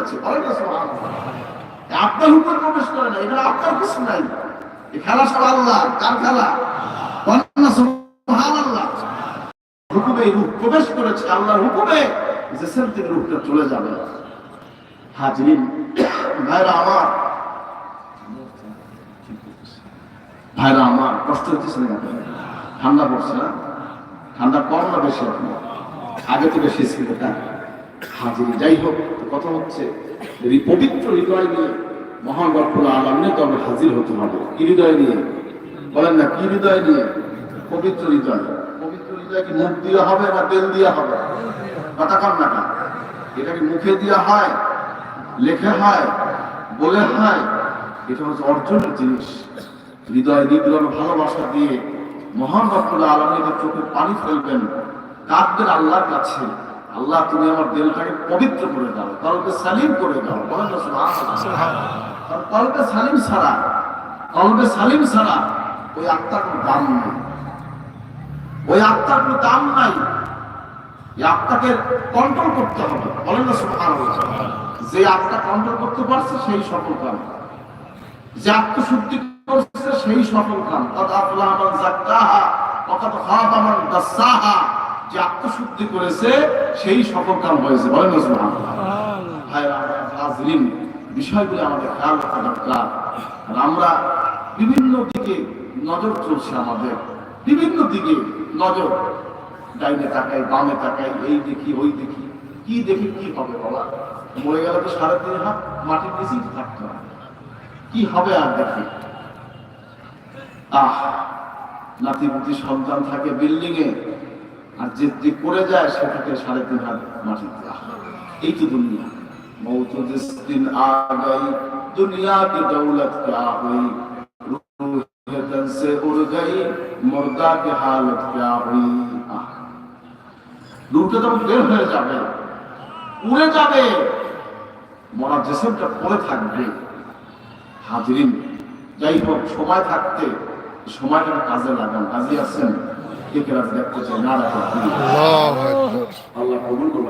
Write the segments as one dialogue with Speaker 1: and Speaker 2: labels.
Speaker 1: করেছে না। আপনার হুকুমে প্রবেশ করে না এখানে আপনার কিছু নাই। খেলা সব আল্লাহ কার খেলা। থেকে চলে যাবে। ভাইরা আমার। ভাইরা আমার ঠান্ডা পড়ছে না? ঠান্ডা কম না বেশি? আগে তো বেশি ছিল হাজিরি। যাই হোক, তো কথা হচ্ছে, যদি পবিত্র হৃদয় নিয়ে মহান গল্পুর আলমিনে তবে হাজির হতে হবে। কি হৃদয় নিয়ে? বলেন না, কি হৃদয় নিয়ে? পবিত্র হৃদয়। পবিত্র হৃদয় কি মুখ দিয়ে হবে না তেল দিয়ে হবে? কথা কম না কেন? এটা কি মুখে দেওয়া হয়, লেখা হয়, বলে হয়? এটা হচ্ছে অর্জনের জিনিস। হৃদয় নিগ্রহ ভালোবাসা দিয়ে মহান রব্বুল আলমীদের চোখে পানি ফেলবেন, কাঁদবেন আল্লাহর কাছে। আল্লাহ, তুমি আমার দিলটাকে পবিত্র করে দাও কলকে সালিম করে দাও। কলকে সালিম ছাড়া কলকে সালিম ছাড়া ওই আত্মার কোনো দাম নেই। ওই আত্মার কোনো দাম নাই। আত্মাকে কন্ট্রোল করতে হবে। বলেন না সুবহানাল্লাহ। যে আত্মা কন্ট্রোল করতে পারছে, সেই সফল কাম। যে আত্মশুদ্ধি করছে, সেই সফল কাম। কত আফলাহ মান যাক্কাহা কত খাবা মান দাসাহা। যে আত্মশুদ্ধি করেছে, সেই সফল কাম হয়েছে। বলেন হাজরিন বিষয়গুলো আমাদের খেয়াল রাখা দরকার। আমরা বিভিন্ন দিকে নজর চলছে আমাদের। বিভিন্ন দিকে নজর। ডাইনে তাকাই, বামে তাকাই, এই দেখি, ওই দেখি। কি দেখি, কি হবে বলা মরে গেলে তো সাড়ে তিন হাত মাটির নিচেই থাকতে হবে কি হবে আর দেখি? আহ, নাতিপুতি সন্তান থাকে বিল্ডিং এ আর যে যে করে যায় সেটাকে সাড়ে তিন হাত মাটিতে এই তো দুনিয়া। মৌত দিন আগাই দুনিয়া দৌলত হই। হালত বের হয়ে যাবে যাবে, মরা থাকবে। হাজিরিন, যাই হোক, সময় থাকতে, সময়টা কাজে লাগান। কাজে আছেন? কে কে দেখতে চাই না রাখা আল্লাহ কবুল করব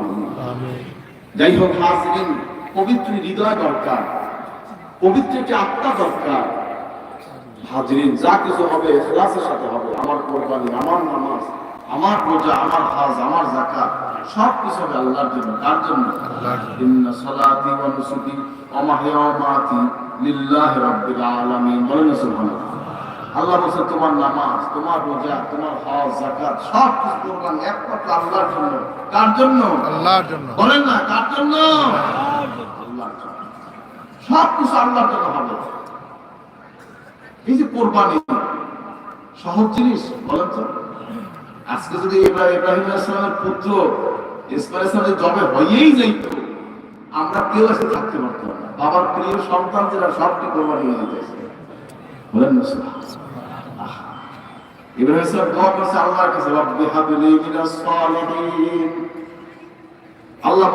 Speaker 1: যাই হোক হাজিরিন পবিত্র হৃদয় দরকার পবিত্র একটি আত্মা দরকার। হাজিরিন যা কিছু হবে এখলাসের সাথে হবে। আমার কোরবানি আমার নামাজ আমার রোজা আমার হাজ আমার যাকাত সব কিছু হবে আল্লাহর জন্য। কার জন্য? ইন্না সালাতি ওয়া নুসুকি ওয়া মাহইয়া ওয়া লিল্লাহি রাব্বিল আলামিন। বলেন সুবহানাল্লাহ। আল্লাহ বলছে তোমার নামাজ তোমার রোজা তোমার হজ যাকাত সব কিছু কোরবানি একমাত্র আল্লাহর জন্য। কার জন্য?
Speaker 2: আল্লাহর জন্য।
Speaker 1: বলেন না কার জন্য? আল্লাহর জন্য। সব কিছু আল্লাহর জন্য হবে। এই যে কোরবানি সহজ জিনিস বলেন তো। আজকে যদি ইব্রাহিম ইসলামের পুত্র ইসমাইল ইসলামের জবে হয়েই যাইত আমরা কেউ এসে থাকতে পারতাম বাবার প্রিয় সন্তান যারা সবটি কোরবানি হয়ে যেতেছে বলেন না। সালিহিন। আল্লাহ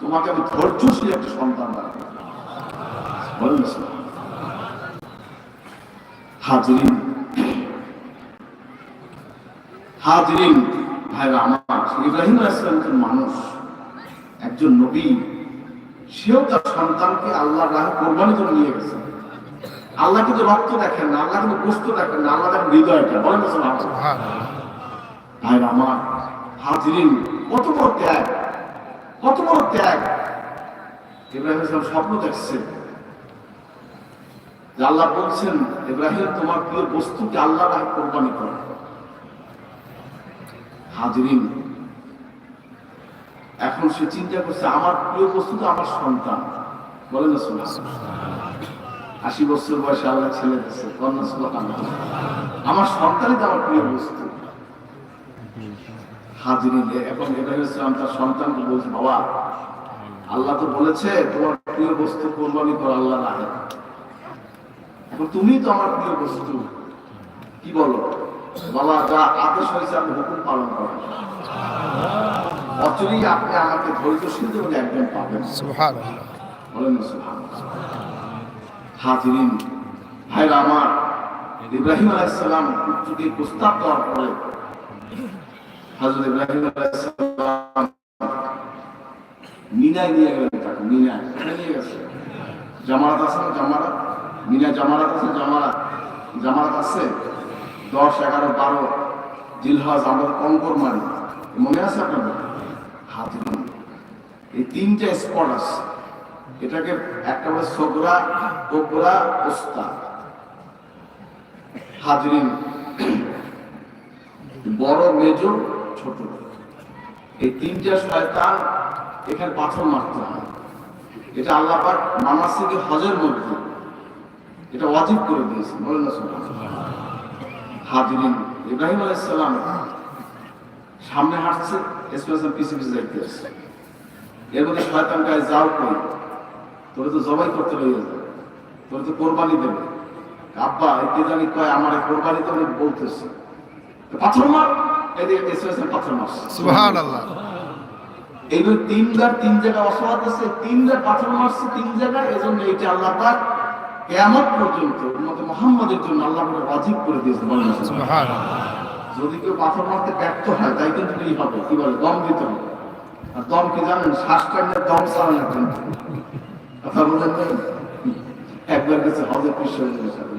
Speaker 1: তোমাকে আমি একটা সন্তান। হাজরিন হাজরিন ভাইরা আমার, ইব্রাহিম আলাইহিসসালাম একজন মানুষ, একজন নবী। সেও তার সন্তানকে আল্লাহ রাহ কোরবানি করে নিয়ে গেছে। আল্লাহ কিন্তু রক্ত দেখেন না, আল্লাহ কিন্তু গোস্ত দেখেন না, আল্লাহ দেখেন হৃদয়টা। বলেন ভাইরা আমার, হাজরিন, কত বড় ত্যাগ, কত বড় ত্যাগ। ইব্রাহিম আলাইহিসসালাম স্বপ্ন দেখছে। আল্লাহ বলছেন, ইব্রাহিম, তোমার প্রিয় বস্তুকে আল্লাহ রাহ কোরবানি করো। হাজরিন, এখন সে চিন্তা করছে, আমার প্রিয় বস্তু তো আমার সন্তান। বলে না শোনা আশি বছর বয়সে আল্লাহ ছেলে দিচ্ছে কন্যা সুলতান আমার সন্তানই তো আমার প্রিয় বস্তু। হাজরিন, এখন এটা ইব্রাহিম ইসলাম তার সন্তানকে বলছে, বাবা, আল্লাহ তো বলেছে, তোমার প্রিয় বস্তু কোরবানি করো আল্লাহ রাহে এখন তুমি তো আমার প্রিয় বস্তু। কি বলো? বাবা যা আদেশ হয়েছে আমি হুকুম পালন করো অচলেই আপনি আমাকে ধৈর্যশীল বলে একজন পাবেন বলেন হাজিরিন ভাইরা আমার ইব্রাহিম আলাইসালাম পুত্রকে প্রস্তাব দেওয়ার পরে হাজরত ইব্রাহিম আলাইসালাম মিনায় নিয়ে গেলেন তাকে মিনায়। নিয়ে গেছে। জামারাত আছে জামারাত মিনায় জামারাত আছে জামারাত জামারাত আছে? দশ, এগারো, বারো, জিলহাজ আমাদের কঙ্কর মারি। মনে আছে আপনাদের? হাজিরিন এই তিনটা স্পট আছে। এটাকে একটা বলে সোগরা কোবরা ওস্তা হাজরিন। বড়, মেজ, ছোট। এই তিনটা শয়তান এখানে পাথর মারতে হয়। এটা আল্লাহ পাক মানাসিকে হজের মধ্যে এটা ওয়াজিব করে দিয়েছে বলেন না। হাজরিন। ইব্রাহিম আলাইহিস সামনে হাঁটছে স্পেশাল পিছে পিছে যাইতে আসছে। এর মধ্যে শয়তান গায়ে যাও কই তোরে তো জবাই করতে রয়ে যাবে তোরে তো কোরবানি দেবে। আব্বা কে জানি কয় আমার কোরবানি তো আমি বলতেছি। পাথর মার। এদিকে এসে পাথর মারছে।
Speaker 2: সুবহানাল্লাহ।
Speaker 1: এইভাবে তিনবার তিন জায়গায় অসহায় আছে তিনবার পাথর মারছে তিন জায়গায় এজন্য এইটা আল্লাহ পাক কেয়ামত পর্যন্ত উম্মত মুহাম্মাদের জন্য আল্লাহ পাক ওয়াজিব করে দিয়েছে না যদি কেউ পাথর মারতে ব্যর্থ হয় তাই কিন্তু কি হবে? কি বলে? দম দিতে হবে। আর দম কি জানেন? শ্বাস টানলে দম চালানো একজন কথা বলেন একবার গেছে হজের সাথে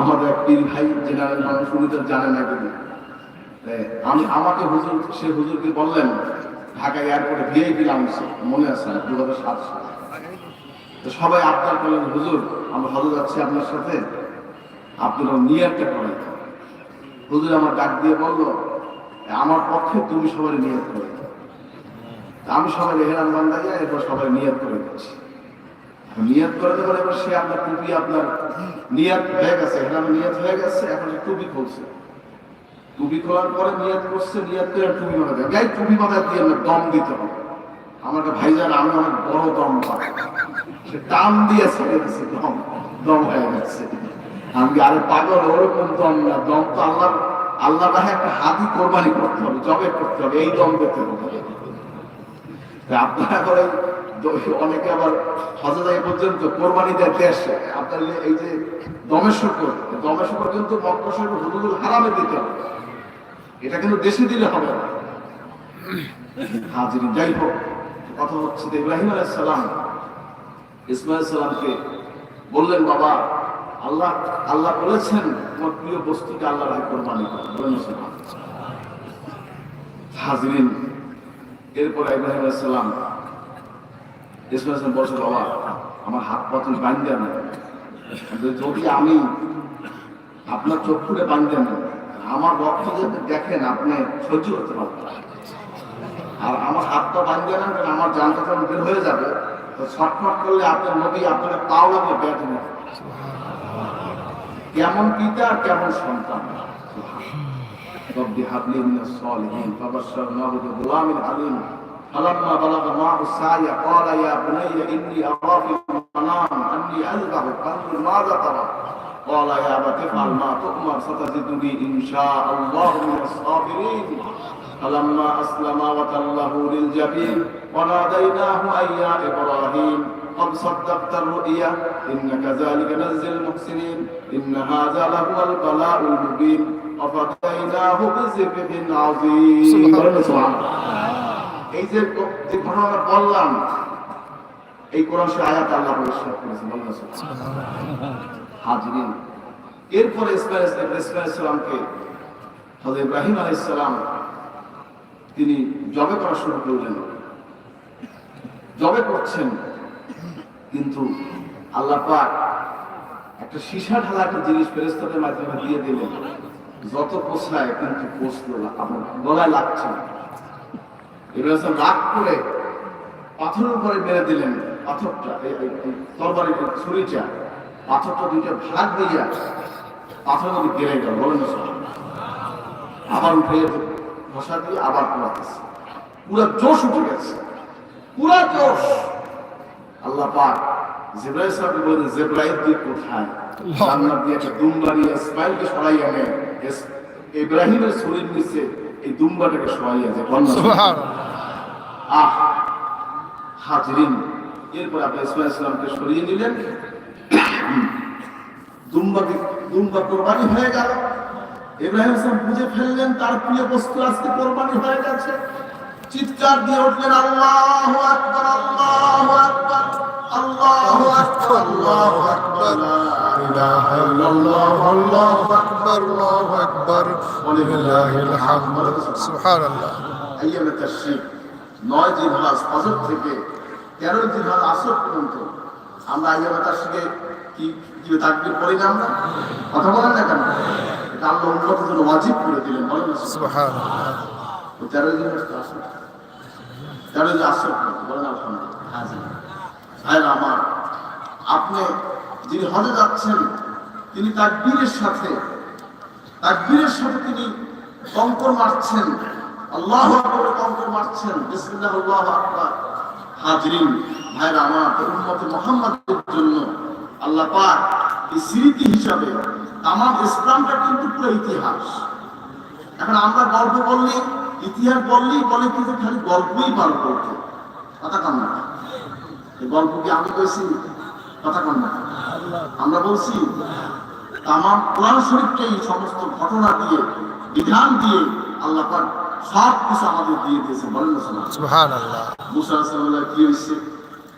Speaker 1: আমাদের এক পীর ভাই জেনারেল মানুষ উনি তো জানে না কিন্তু আমি আমাকে হুজুর সে হুজুরকে বললেন ঢাকা এয়ারপোর্টে ভিআইপি নামছে মনে আছে দু হাজার সাত সালে। তো সবাই আপনার করলেন, হুজুর, আমরা হজে যাচ্ছি আপনার সাথে। আপনারা নিয়ারটা করেন হুজুর আমার ডাক দিয়ে বলল, আমার পক্ষে তুমি সবাই নিয়ত করে। আমি সবাই রেহেরান বান্দাইয়া এরপর সবাই নিয়ত করে দিচ্ছি। নিয়ত করে দেবেন এবার সে আপনার টুপি, আপনার নিয়ত হয়ে গেছে এখানে নিয়ত হয়ে গেছে, এখন সে টুপি খুলছে। টুপি খোলার পরে নিয়ত করছে, নিয়ত করে টুপি মাথা দেয় গাই টুপি মাথা দিয়ে দম দিতে হবে। আমাকে ভাইজান, আমি অনেক বড় দম পাই। সে টান দিয়ে ছেড়ে দিচ্ছে দম দম হয়ে গেছে। আমি আরে পাগল, ওরকম দম না, দম তো আল্লাহ আল্লাহ রাহে একটা হাতি কোরবানি করতে হবে, জবে করতে হবে, এই দম দিতে হবে। আপনারা করে অনেকে আবার হজে যায় পর্যন্ত কোরবানি দিতে আসে আপনার এই যে- দমের শুকর, দমের কিন্তু মক্কা শরীফ হুদুদুল হারামে দিতে হবে। এটা কিন্তু দেশে দিলে হবে না। হাজির, যাই হোক, কথা হচ্ছে ইব্রাহিম আলাইহিস সালাম ইসমাইল সালামকে বললেন, বাবা, আল্লাহ আল্লাহ বলেছেন, তোমার প্রিয় বস্তুকে আল্লাহ রায় কোরবানি। হাজরিন, এরপর ইব্রাহিম সালাম ইসমাইল সালাম বলছে, বাবা, আমার হাত পা তুমি বান্ধে না যদি আমি আপনার চক্ষুরে বান্ধে না আমার রক্ত যদি দেখেন, আপনি সহ্য করতে পারবেন আর আমার হাত পা বান্ধে না, আমার যখন বের হয়ে যাবে তো ছটফট করলে আপনার নবী আপনাকে পাও লাগবে ব্যাট নেবে কেমন পিতা আর কেমন সন্তান رب هب لي من الصالحين فبشرناه بغلام عليم فلما بلغ معه السعي قال يا بني اني ارى في المنام اني اذبحك فانظر ماذا ترى قال يا ابت افعل ما تؤمر ستجدني ان شاء الله من الصابرين فلما اسلما وتله للجبين وناديناه ان يا ابراهيم قد صدقت الرؤيا إن كذلك نجزي المحسنين إن هذا لهو البلاء المبين وفديناه بذبح عظيم
Speaker 2: سبحان الله।
Speaker 1: এই যে যে ঘটনাটা বললাম এই কোরআন সে আয়াত আল্লাহ পরিষ্কার করেছে বললেন হাজরিন এরপরে ইসমাইল ইসমাইল ইসলামকে হযরত ইব্রাহিম আলাইহিস সালাম তিনি জবে করা শুরু করলেন। জবে করছেন কিন্তু আল্লাহ পাক একটা সীসা ঢালা একটা জিনিস ফেরেস্তাদের মাধ্যমে দিয়ে দিলেন, যত পোষায় কিন্তু পোষলো আমার গলায় লাগছে। না রাগ করে পাথরের উপরে মেরে দিলেন পাথরটা তরবারি ছুরিটা, পাথরটা দুইটা ভাগ হইয়া পাথর গেড়ে গেল। বলেন আবার উঠে ঘষা দিয়ে আবার পোড়াতেছে পুরো জোশ উঠে গেছে। পুরা জোশ। আল্লাহ পাক জিব্রাইল সাহেব বলেন জিব্রাইল তুই কোথায়? জান্নাত দিয়ে একটা দুম ইসমাইলকে সরাই আনে। ইব্রাহিমের শরীর নিচে এই দুম্বাটাকে শোয়াইয়া যে আহ হাজরিন। এরপর আপনি ইসমাইল ইসলামকে সরিয়ে নিলেন। দুম্বাকে দুম্বা কোরবানি হয়ে গেল। ইব্রাহিম ইসলাম বুঝে ফেললেন, তার প্রিয় বস্তু আজকে কোরবানি হয়ে গেছে। চিৎকার দিয়ে উঠলেন, আল্লাহু আকবার আল্লাহু আকবার থেকে তেরো জিলহাজ আসর পর্যন্ত আমরা আইয়ামে তাশরিকে কি কি তাকবীর পড়ি না? আমরা কথা বলেন না কেন? এটা আল্লাহ উন্মতের জন্য ওয়াজিব করে দিলেন বলেন না? তেরো তো আসর তেরো আসর পর্যন্ত বলেন আলহামদুলিল্লাহ। আমার আপনি যিনি হজে যাচ্ছেন তিনি তাকবীরের সাথে তাকবীরের সাথে তিনি কঙ্কর মারছেন আল্লাহ কঙ্কর মারছেন বিসমিল্লাহ আল্লাহু আকবার। হাজরিন ভাইরা আমার উম্মতে মুহাম্মাদের জন্য আল্লাহ পাক এই স্মৃতি হিসাবে তামাম ইসলামটা কিন্তু পুরো ইতিহাস। এখন আমরা গল্প বললে ইতিহাস বললেই বলে কিন্তু খালি গল্পই পার করতে। কথা কন না। এই গল্প কি আমি কইছি কথা কন না। আমরা বলছি তামাম কোরআন এই সমস্ত ঘটনা দিয়ে বিধান দিয়ে আল্লাহ পাক সব কিছু আমাদের দিয়ে দিয়েছে বলেন না
Speaker 2: সুবহানাল্লাহ।
Speaker 1: মুসা আলাহিসাল্লাম কি হয়েছে?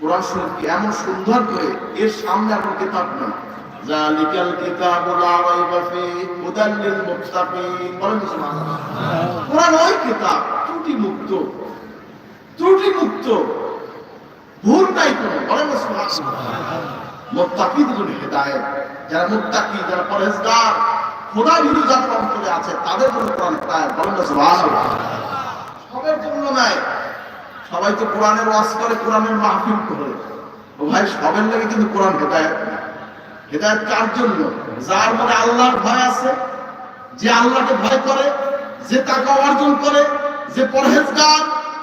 Speaker 1: কোরআন শরীফকে এমন সুন্দর করে এর সামনে আমার কিতাব নেই জালিকাল কিতাবু লা রাইবা ফিহি হুদাল লিল মুত্তাকিন। বলেন সুবহানাল্লাহ কোরআন ওই কিতাব ত্রুটি মুক্ত ত্রুটি মুক্ত ভুল নাই কোনো। বলেন সুবহানাল্লাহ। মুত্তাকিদের জন্য হেদায়েত। যারা মুত্তাকি যারা পরহেজগার খোদা ভীরু যারা অন্তরে আছে তাদের জন্য কোরআন বলেন সুবহানাল্লাহ। সবার জন্য নাই। সবাই তো কোরআনের ওয়াজ করে কোরআনের মাহফিল করে। ও ভাই সবের লাগে কিন্তু কোরআন হেদায়েত না। হেদায়েত কার জন্য? যার মনে আল্লাহর ভয় আছে যে আল্লাহকে ভয় করে যে তাকে অর্জন করে যে পরহেজগার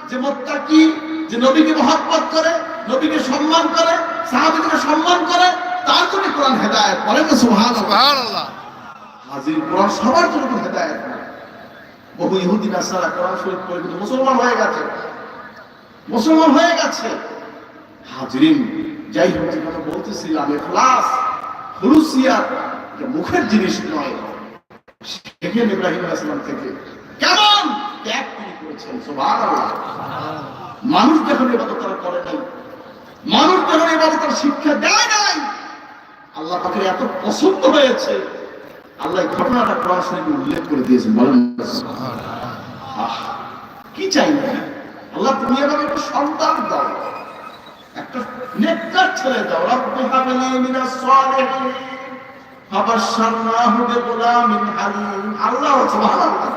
Speaker 1: যে মোত্তাকি যে নবীকে মহব্বত করে নবীকে সম্মান করে সাহাবীকে সম্মান করে তার জন্য কোরআন হেদায়েত বলেন না সুবহানাল্লাহ।
Speaker 2: সুবহানাল্লাহ।
Speaker 1: হাজির কোরআন সবার জন্য হেদায়েত না। বহু ইহুদি নাসারা কোরআন শরীফ পড়ে কিন্তু মুসলমান হয়ে গেছে। মুসলমান হয়ে গেছে। হাজরিন, যাই হোক যে কথা বলতেছিলাম এখলাস মুখের জিনিস নয়। ইব্রাহিম আসলাম থেকে, কেমন ত্যাগ তিনি করেছেন মানুষ যখন এবাদত তারা করে নাই, মানুষ যখন এবাদত তার শিক্ষা দেয় নাই, আল্লাহ পাকের এত পছন্দ হয়েছে। আল্লাহ ঘটনাটা কোরআন উল্লেখ করে দিয়েছেন, বলেন কি চাই না? আল্লাহ তুমি আমাকে একটা সন্তান দাও। একটা ছেলে দাও। রব্বি হাবলি মিনাস হালিম। আল্লাহ, সুবহানাল্লাহ।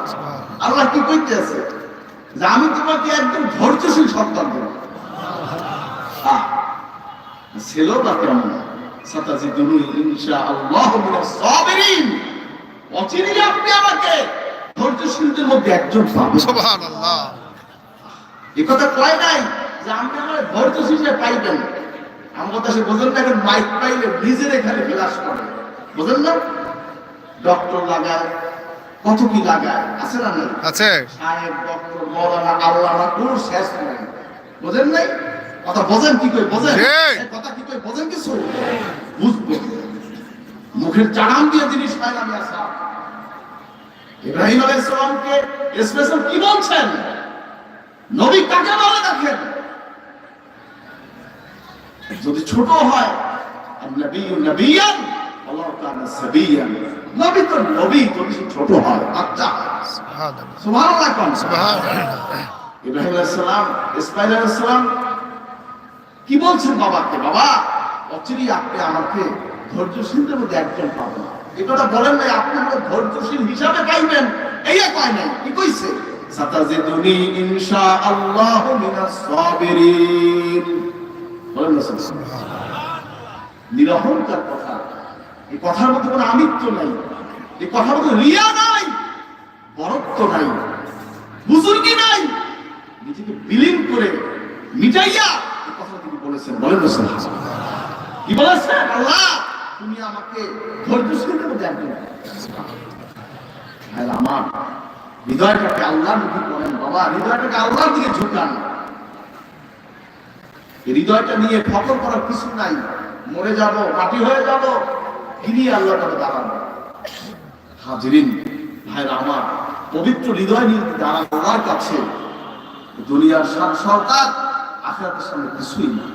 Speaker 1: আল্লাহ কি কইতেছে? যে আমি তোমাকে একদম ধৈর্যশীল সন্তান দেব। ছিল বা কেমন? সাতাজিদুনি ইনশাআল্লাহ মিনাস সাবিরিন। অচিরেই আপনি আমাকে ধৈর্যশীলদের মধ্যে একজন
Speaker 2: সুবহানাল্লাহ।
Speaker 1: এ কথা কয় নাই যে আপনি আমার ধৈর্যশীল যে পাইবেন। আমার কথা সে বোঝেন না এখন মাইক পাইলে নিজের এখানে ফ্লাশ করে বোঝেন না? ডক্টর লাগায় কত কি লাগায় আছে না
Speaker 2: আছে।
Speaker 1: সাহেব ডক্টর মৌলানা কোন শেষ নাই। বোঝেন নাই? কথা বোঝেন কি কই বোঝেন? কথা কি কই বোঝেন কিছু? বুঝব। মুখের চাড়াম দিয়ে জিনিস পাইলাম আমি ইব্রাহিম আলাইহিস সালামকে স্পেশাল কি বলছেন? নবী কাকে বলে দেখেন যদি ছোট হয় নবী তো নবী যদি ছোট হয় বাচ্চা।
Speaker 2: সুবহানাল্লাহ।
Speaker 1: সুবহানাল্লাহ কোন।
Speaker 2: সুবহানাল্লাহ।
Speaker 1: ইব্রাহিম আলাইহিস সালাম ইসমাইল আলাইহিস সালাম কি বলছেন বাবাকে? বাবা অচিরেই আপনি আমাকে ধৈর্যশীলদের মধ্যে একজন পাবেন। কথা বলেন নাই আপনি আমাকে ধৈর্যশীল হিসাবে পাইবেন। এই কয় নাই কি কইছে? সাতাজিদুনি ইনশাআল্লাহু মিনাস সাবিরিন। বলেন না সুবহানাল্লাহ। নিরহংকার কথা। এই কথার মধ্যে কোনো আমিত্ব নাই। এই কথার মধ্যে রিয়া নাই বরত্ব নাই বুজুর্গি নাই। নিজেকে বিলীন করে মিটাইয়া এই কথা তিনি বলেছেন। বলেন না সুবহানাল্লাহ। কি বলেছেন? আল্লাহ তুমি আমাকে ধৈর্যশীলের মধ্যে হ্যাঁ আমার হৃদয়টাকে আল্লাহর মুখে করেন বাবা, হৃদয়টাকে আল্লাহর দিকে ঝুঁকান। হৃদয়টা নিয়ে ফকর করার কিছু নাই। মরে যাব, মাটি হয়ে যাব, ফিরিয়ে আল্লাহ তাকে দাঁড়ানো হাজিরিন, ভাইরা আমার, পবিত্র হৃদয় নিয়ে দাঁড়ান আল্লাহর কাছে, দুনিয়ার সাত সরকার আখেরাতের সামনে কিছুই না।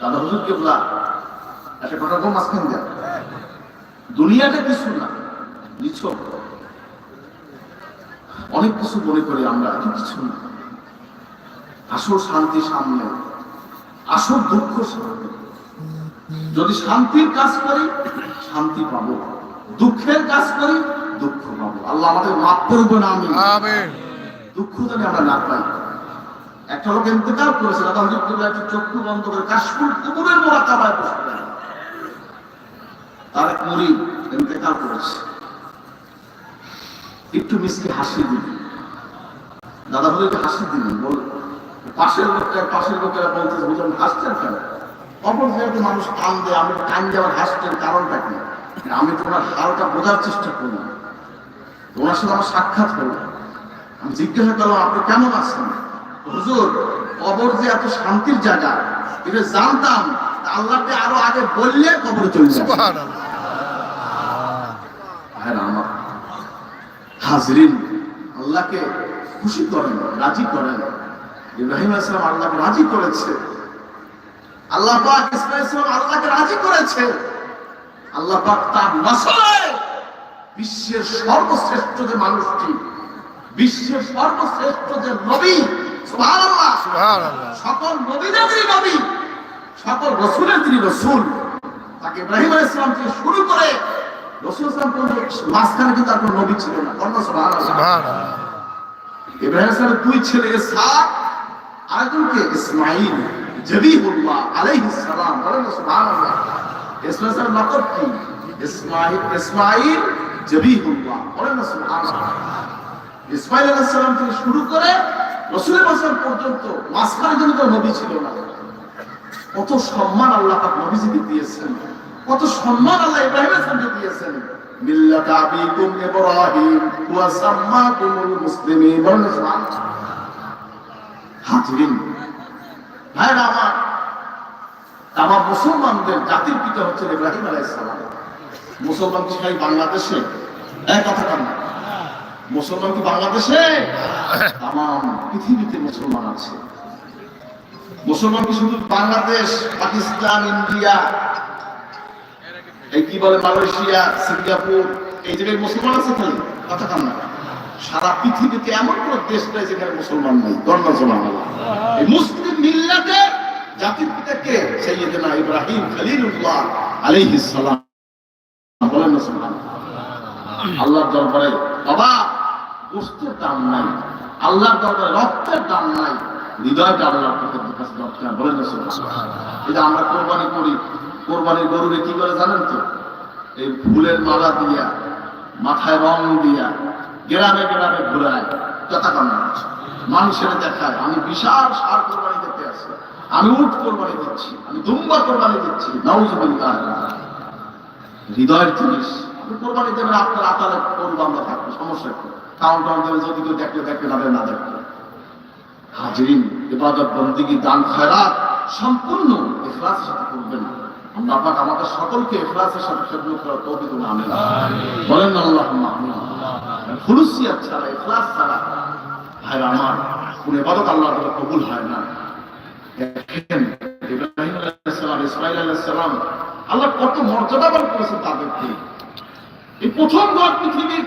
Speaker 1: দাদা হুজুর কেবলা, একটা কথা কম দেন দুনিয়াটা কিছু না, নিছক। অনেক কিছু মনে করি আমরা কিছু না। আসল শান্তি সামনে আসল দুঃখ সামনে। যদি শান্তির কাজ করি শান্তি পাবো। দুঃখের কাজ করি দুঃখ পাবো। আল্লাহ আমাদের মাফ করব না আমি দুঃখ যেন আমরা না পাই একটা লোক ইন্তেকাল করেছে দাদা হুজুর কেবলা একটু চক্ষু বন্ধ করে কাশফুল কুকুরের মোড়া কাবায় বসে তার মুড়ি ইন্তেকাল করেছে। একটু মিসকে হাসি দিল দাদা হুজুরকে হাসি দিলেন বল। পাশের লোকটা পাশের লোকেরা বলতেছে বুঝলেন হাসছেন কেন? অপর জায়গাতে মানুষ কান দেয়, আমি কান দেওয়ার হাসছেন কারণটা কি? আমি তোমার হালটা বোঝার চেষ্টা করলাম। তোমার সাথে আমার সাক্ষাৎ হলো। আমি জিজ্ঞাসা করলাম, আপনি কেমন আছেন? হুজুর, কবর যে এত শান্তির জায়গা, এটা জানতাম আল্লাহকে আরও আগে বললে কবরে চলে যাবে
Speaker 2: সুবহানাল্লাহ
Speaker 1: ভাইরা আমার হাজরিন আল্লাহকে খুশি করেন রাজি করেন। ইব্রাহিম আসলাম আল্লাহকে রাজি করেছে। আল্লাহ পাক ইসলাম আল্লাহকে রাজি করেছে। আল্লাহ পাক তার নসলে বিশ্বের সর্বশ্রেষ্ঠ যে মানুষটি বিশ্বের সর্বশ্রেষ্ঠ যে নবী সকল নবীদেরই নবী সকল রসুলের তিনি রসুল। তাকে ইব্রাহিম আলাইহিস সালাম থেকে শুরু করে ইসলাম মাঝখানে কিন্তু আর কোনো নবী ছিল না। কর্ণ সুবহানাল্লাহ
Speaker 2: সুবহানাল্লাহ।
Speaker 1: ইব্রাহিম ইসলামের দুই ছেলে ইসহাক আরেকজনকে ইসমাইল জবিহুল্লাহ আলাইহিস সালাম। বলেন সুবহানাল্লাহ। ইসমাইল ইসলামের লকব কি? ইসমাইল ইসমাইল জবিহুল্লাহ। বলেন সুবহানাল্লাহ। ইসমাইল আলাইহিস সালাম থেকে শুরু করে রসুলের বছর পর্যন্ত মাঝখানে কিন্তু কোনো নবী ছিল না। কত সম্মান আল্লাহ পাক নবীজিকে দিয়েছেন। কত সম্মান আল্লাহ ইব্রাহিম ইসলামকে দিয়েছেন। মিল্লাত আবিকুম ইব্রাহিম ওয়া সাম্মাকুমুল মুসলিমিন। বলেন হাজিরিন। ভাইরা আমার আমার মুসলমানদের জাতির পিতা হচ্ছেন ইব্রাহিম আলাইহিস সালাম। মুসলমান কি খালি বাংলাদেশে? এক কথা কান মুসলমান কি বাংলাদেশে? তাম পৃথিবীতে মুসলমান আছে। মুসলমান কি শুধু বাংলাদেশ পাকিস্তান ইন্ডিয়া এই কি বলে মালয়েশিয়া, সিঙ্গাপুর, এই জায়গায় মুসলমান আছে খালি, কথা কান না। সারা পৃথিবীতে এমন কোন দেশ নাই যেখানে মুসলমান নেই গণনা এই মুসলিম মিল্লাতে জাতির পিতাকে সৈয়দনা ইব্রাহিম খলিলুল্লাহ আলাইহিস সালাম। বলেন না সুবহানাল্লাহ। আল্লাহর দরবারে বাবা বস্তুর দাম নাই। আল্লাহর দরবারে রক্তের দাম নাই। হৃদয়টা আল্লাহর বলেন না সুবহানাল্লাহ। এই আমরা কোরবানি করি। কোরবানির গরুরে কি করে জানেন তো? এই ফুলের মালা দিয়া, মাথায় রং দিয়া, গ্রামে গ্রামে ঘুরায় কথা মানুষের দেখায়, আমি বিশাল সার কোরবানি দিতে আসি। আমি উঠ কোরবানি দিচ্ছি, আমি দুম্বা কোরবানি দিচ্ছি হৃদয়ের জিনিস কোরবানি দেবেন, আপনার আতালে করব থাকব, সমস্যা কি? কাউন্ট ডাউন দেবেন, যদি কেউ দেখলে দেখবে না না দেখবে হাজরিন ইবাদত বন্দিগি, দান, খয়রাত, সম্পূর্ণ ইখলাসের সাথে করবেন আল্লাহ আমাদের সকলকে ইখলাসের সাথে খেদমত করার তৌফিক দান আমিন। বলেন না আল্লাহুম্মা আমিন। ছাড়া, ইখলাস ছাড়া ভাইরা আমার, কোন ইবাদত কবুল হয় না। দেখেন, ইব্রাহিম আলাইহিস সালাম ইসমাঈল আলাইহিস সালাম আল্লাহ কত মর্যাদাবান করেছেন তাদেরকে। এই প্রথম ঘর পৃথিবীর